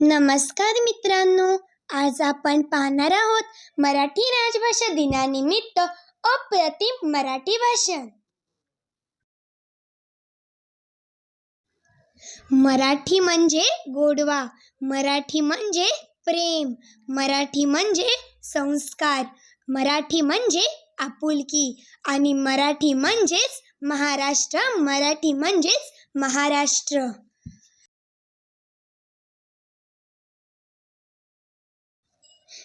नमस्कार मित्रांनो आज आपण पाहणार आहोत मराठी राजभाषा दिनानिमित्त अप्रतिम मराठी भाषण. मराठी म्हणजे गोडवा मराठी म्हणजे प्रेम मराठी म्हणजे संस्कार मराठी म्हणजे आपुलकी आणि मराठी म्हणजेच महाराष्ट्र मराठी म्हणजेच महाराष्ट्र.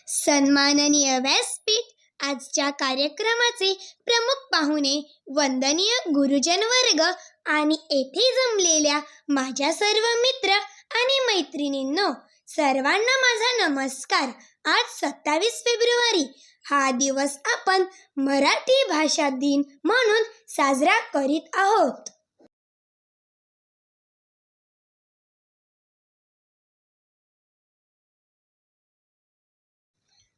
सन्माननीय व्यासपीठ आजच्या कार्यक्रमाचे प्रमुख पाहुणे वंदनीय गुरुजन वर्ग आणि येथे जमलेल्या माझ्या सर्व मित्र आणि मैत्रिणींनो सर्वांना माझा नमस्कार. आज सत्तावीस फेब्रुवारी हा दिवस आपण मराठी भाषा दिन म्हणून साजरा करीत आहोत.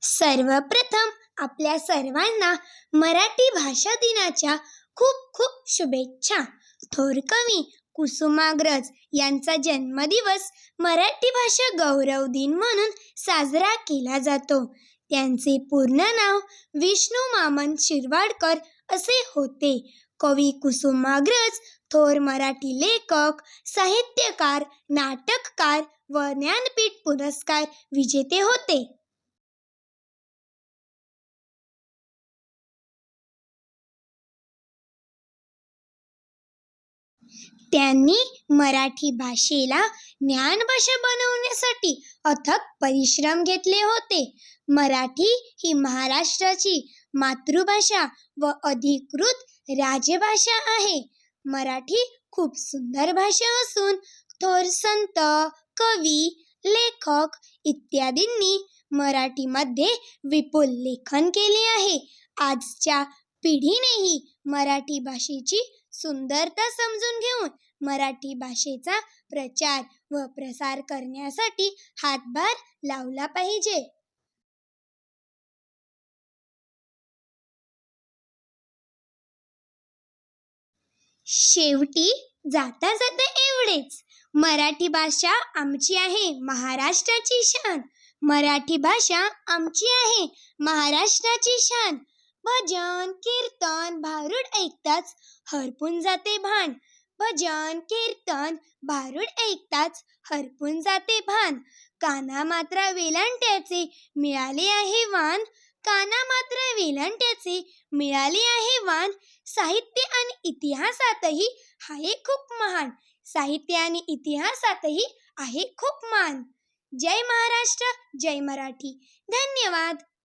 सर्वप्रथम आपल्या सर्वांना मराठी भाषा दिनाच्या खूप खूप शुभेच्छा. थोर कवी कुसुमाग्रज यांचा जन्मदिवस मराठी भाषा गौरव दिन म्हणून साजरा केला जातो. त्यांचे पूर्ण नाव विष्णू मामन शिरवाडकर असे होते. कवी कुसुमाग्रज थोर मराठी लेखक साहित्यकार नाटककार व ज्ञानपीठ पुरस्कार विजेते होते. त्यांनी मराठी भाषेला ज्ञानभाषा बनवण्यासाठी अथक परिश्रम घेतले होते. मराठी ही महाराष्ट्राची मातृभाषा व अधिकृत राजभाषा आहे. मराठी खूप सुंदर भाषा असून थोर संत कवी लेखक इत्यादींनी मराठीमध्ये विपुल लेखन केले आहे. आजच्या पिढीनेही मराठी भाषेची सुंदरता समजून घेऊन मराठी भाषेचा प्रचार व प्रसार करण्यासाठी हातभार लावला पाहिजे. शेवटी जाता जाता एवढेच. मराठी भाषा आमची आहे महाराष्ट्राची शान. मराठी भाषा आमची आहे महाराष्ट्राची शान. भजन कीर्तन भारुड ऐकताच हरपून जाते भान. भजन कीर्तन भारुड ऐकताच हरपून जाते भान. काना मात्रा वेलांट्याचे मिळाले आहे वान. काना मात्रा वेलांट्याचे मिळाले आहे वान. साहित्य आणि इतिहासातही आहे खूप महान. साहित्य आणि इतिहासातही आहे खूप मान. जय महाराष्ट्र जय मराठी. धन्यवाद.